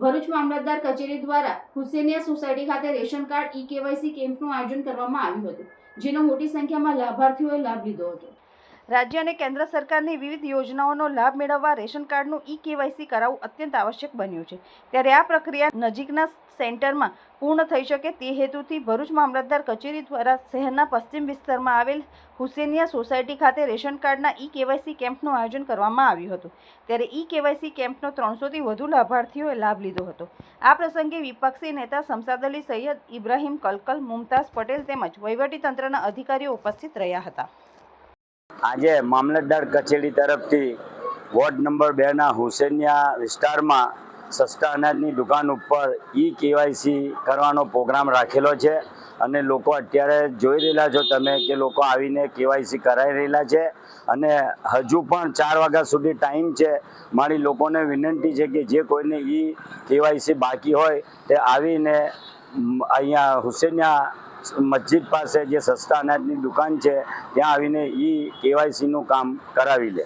ભરૂચ મામલતદાર કચેરી દ્વારા હુસેનિયા સોસાયટી ખાતે રેશન કાર્ડ ઈ કેવાયસી કેમ્પનું આયોજન કરવામાં આવ્યું હતું, જેનો મોટી સંખ્યામાં લાભાર્થીઓએ લાભ લીધો હતો. રાજ્ય અને કેન્દ્ર સરકારની વિવિધ યોજનાઓનો લાભ મેળવવા રેશન કાર્ડનું ઈ કેવાયસી કરાવવું અત્યંત આવશ્યક બન્યું છે. ત્યારે આ પ્રક્રિયા નજીકના સેન્ટરમાં પૂર્ણ થઈ શકે તે હેતુથી ભરૂચ મામલતદાર કચેરી દ્વારા શહેરના પશ્ચિમ વિસ્તારમાં આવેલ હુસેનિયા સોસાયટી ખાતે રેશન કાર્ડના ઈ કેવાયસી કેમ્પનું આયોજન કરવામાં આવ્યું હતું. ત્યારે ઈ કેવાયસી કેમ્પનો ત્રણસોથી વધુ લાભાર્થીઓએ લાભ લીધો હતો. આ પ્રસંગે વિપક્ષી નેતા શમસાદ અલી સૈયદ, ઇબ્રાહીમ કલકલ, મુમતાઝ પટેલ તેમજ વહીવટીતંત્રના અધિકારીઓ ઉપસ્થિત રહ્યા હતા. આજે મામલતદાર કચેરી તરફથી વોર્ડ નંબર બેના હુસેનિયા વિસ્તારમાં સસ્તા અનાજની દુકાન ઉપર ઈ કેવાયસી કરવાનો પ્રોગ્રામ રાખેલો છે અને લોકો અત્યારે જોઈ રહેલા છો તમે કે લોકો આવીને કેવાયસી કરાવી રહેલા છે અને હજુ પણ ચાર વાગ્યા સુધી ટાઈમ છે. મારી લોકોને વિનંતી છે કે જે કોઈને ઈ કેવાયસી બાકી હોય તે આવીને અહીંયા હુસેનિયા મસ્જિદ પાસે જે સસ્તા અનાજની દુકાન છે ત્યાં આવીને એ કેવાયસીનું કામ કરાવી લે.